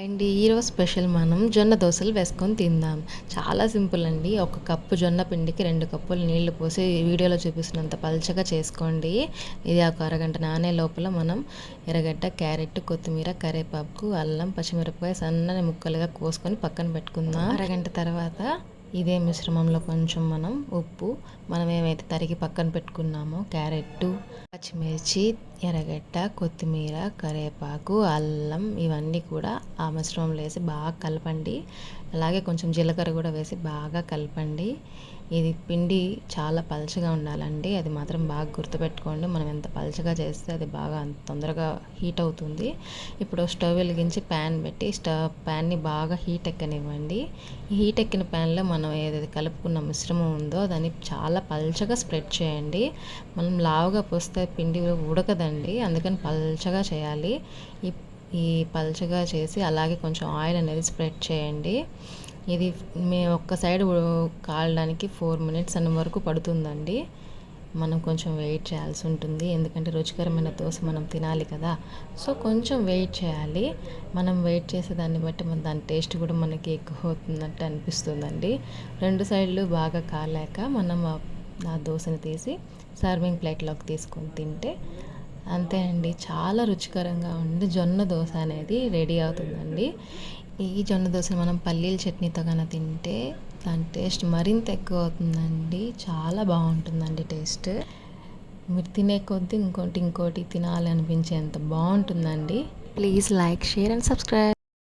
And ఈరోజు special మనం జొన్న దోశలు వేసుకొని తిందాం. చాలా సింపుల్ అండి. ఒక కప్పు జొన్న పిండికి రెండు కప్పులు నీళ్ళు పోసి వీడియోలో చూపిస్తున్నంత పల్చగా చేసుకోండి. ఇది ఒక అరగంట నానే లోపల మనం ఎర్రగడ్డ క్యారెట్ కొత్తిమీర కరివేపాకు అల్లం పచ్చిమిరపకాయ సన్నని ముక్కలుగా కోసుకొని పక్కన పెట్టుకుందాం. అరగంట తర్వాత ఇదే మిశ్రమంలో కొంచెం మనం ఉప్పు మనం ఏమైతే తరిగి పక్కన పెట్టుకున్నామో క్యారెట్ పచ్చిమిర్చి ఎర్రగడ్డ కొత్తిమీర కరివేపాకు అల్లం ఇవన్నీ కూడా ఆ మిశ్రమంలో వేసి బాగా కలపండి. అలాగే కొంచెం జీలకర్ర కూడా వేసి బాగా కలపండి. ఇది పిండి చాలా పలచగా ఉండాలండి. అది మాత్రం బాగా గుర్తుపెట్టుకోండి. మనం ఎంత పలచగా చేస్తే అది బాగా అంత తొందరగా హీట్ అవుతుంది. ఇప్పుడు స్టవ్ వెలిగించి ప్యాన్ పెట్టి స్టవ్ ప్యాన్ని బాగా హీట్ ఎక్కనివ్వండి. ఈ హీట్ ఎక్కిన ప్యాన్లో మనం ఏదైతే కలుపుకున్న మిశ్రమం ఉందో దాన్ని చాలా పల్చగా స్ప్రెడ్ చేయండి. మనం లావుగా పోస్తే పిండి ఉడకదండి. అందుకని పల్చగా చేయాలి. ఈ ఈ పల్చగా చేసి అలాగే కొంచెం ఆయిల్ అనేది స్ప్రెడ్ చేయండి. ఇది మేము ఒక్క సైడ్ కాలడానికి ఫోర్ మినిట్స్ అన్న వరకు పడుతుందండి. మనం కొంచెం వెయిట్ చేయాల్సి ఉంటుంది. ఎందుకంటే రుచికరమైన దోశ మనం తినాలి కదా. సో కొంచెం వెయిట్ చేయాలి. మనం వెయిట్ చేసే దాన్ని బట్టి మన దాని టేస్ట్ కూడా మనకి ఎక్కువ అవుతున్నట్టు అనిపిస్తుందండి. రెండు సైడ్లు బాగా కాలాక మనం ఆ దోశని తీసి సర్వింగ్ ప్లేట్లోకి తీసుకొని తింటే అంతే అండి. చాలా రుచికరంగా ఉండి జొన్న దోశ అనేది రెడీ అవుతుందండి. ఈ జొన్న దోశను మనం పల్లీల చట్నీతో కన్నా తింటే దాని టేస్ట్ మరింత ఎక్కువ అవుతుందండి. చాలా బాగుంటుందండి టేస్ట్. మీరు తినే కొద్దీ ఇంకోటి ఇంకోటి తినాలి అనిపించేంత బాగుంటుందండి. Please like share and subscribe.